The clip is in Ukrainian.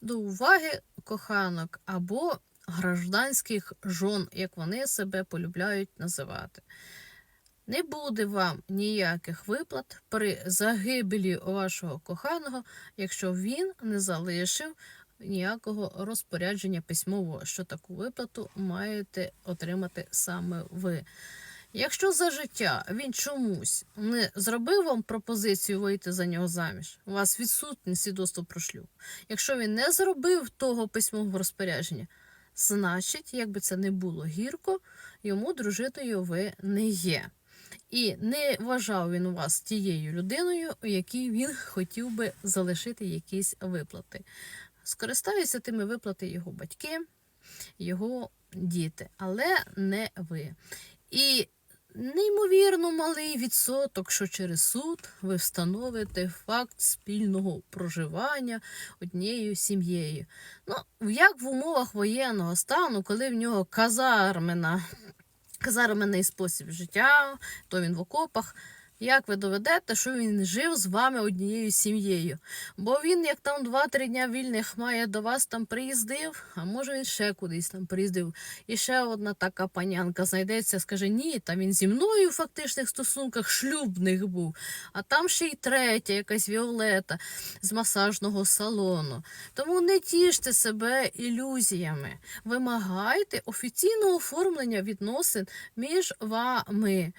до уваги коханок або гражданських жон, як вони себе полюбляють називати. Не буде вам ніяких виплат при загибелі вашого коханого, якщо він не залишив ніякого розпорядження письмового, що таку виплату маєте отримати саме ви. Якщо за життя він чомусь не зробив вам пропозицію вийти за нього заміж, у вас відсутній свідоцтво про шлюб. Якщо він не зробив того письмового розпорядження, значить, як би це не було гірко, йому дружитою ви не є. І не вважав він вас тією людиною, у якій він хотів би залишити якісь виплати. Скористаються тими виплати його батьки, його діти, але не ви. І неймовірно малий відсоток, що через суд ви встановите факт спільного проживання однією сім'єю. Ну, як в умовах воєнного стану, коли в нього казармена, казарменний спосіб життя, то він в окопах. Як ви доведете, що він жив з вами однією сім'єю? Бо він, як там 2-3 дня вільних має до вас там приїздив, а може він ще кудись там приїздив. І ще одна така панянка знайдеться, скаже, ні, та він зі мною в фактичних стосунках шлюбних був. А там ще й третя, якась Віолета з масажного салону. Тому не тіште себе ілюзіями. Вимагайте офіційного оформлення відносин між вами.